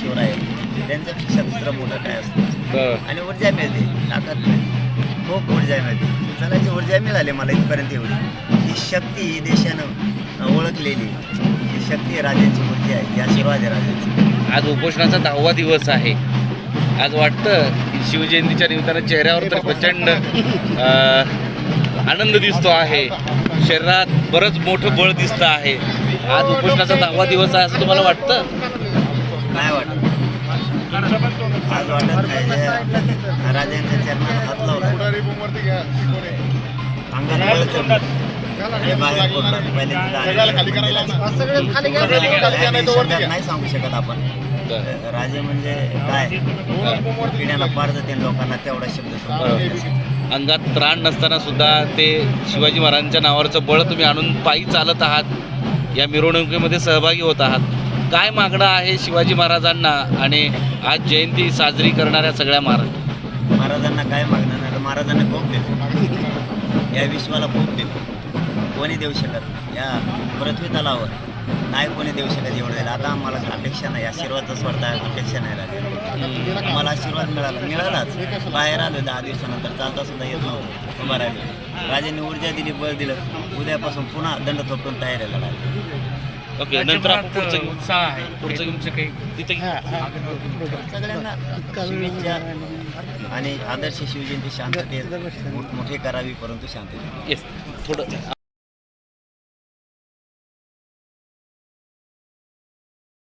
शिवराय आहेत त्यांच्यापेक्षा दुसरं मोठं काय असतं. आणि ऊर्जा मिळते ताकद मिळते. खूप ऊर्जा मिळते. चलाची ऊर्जा मिळाली मला इथपर्यंत एवढी. ही शक्ती ही देशानं ओळखलेली. ही शक्ती राजांची मूर्ती आहे. ही आशीर्वाद आहे राजांची. आज उपोषणाचा दहावा दिवस आहे. आज वाटतं शिवजयंतीच्या निमित्तानं चेहऱ्यावर तर प्रचंड आनंद दिसतो आहे. शरीरात बरंच मोठं बळ दिसतं आहे. आज उपोषणाचा दहावा दिवस आहे असं तुम्हाला वाटतं? काय वाटत? आज वाटत नाही जे हात लावला अंगात पहिले नाही सांगू शकत आपण राजे म्हणजे काय पिढ्याला पार जाते लोकांना तेवढा शब्द अंगात त्राण नसताना सुद्धा ते शिवाजी महाराजांच्या नावावरचं बळ तुम्ही आणून पायी चालत आहात. या मिरवणुकीमध्ये सहभागी होत आहात. काय मागणं आहे शिवाजी महाराजांना आणि आज जयंती साजरी करणाऱ्या सगळ्या महाराज? महाराजांना काय मागणं नाही? तर महाराजांना कोप देतो. या विश्वाला कोप देतो. कोणी देऊ शकत या पृथ्वी तलावर नाही कोणी देऊ शकत एवढं दिलं आता आम्हाला अपेक्षा नाही. आशीर्वादच स्पर्धा अपेक्षा नाही राहिली. आम्हाला आशीर्वाद मिळाला. मिळालाच. बाहेर आलो दहा दिवसानंतर. चालता सुद्धा येत नव्हतं. उभा राहिलो. राजांनी ऊर्जा दिली बळ दिलं. उद्यापासून पुन्हा दंड थोपटून तयारीला लागलो ओके नंतर आपण पुढचं घेऊ. उत्साह आहे पुढचं घेऊ. तुमचं काही तिथे घेऊ. सगळ्यांना शुभेच्छा आणि आदर्श शिवजयंती शांततेत मोठमोठे करावी परंतु शांततेत येस थोडं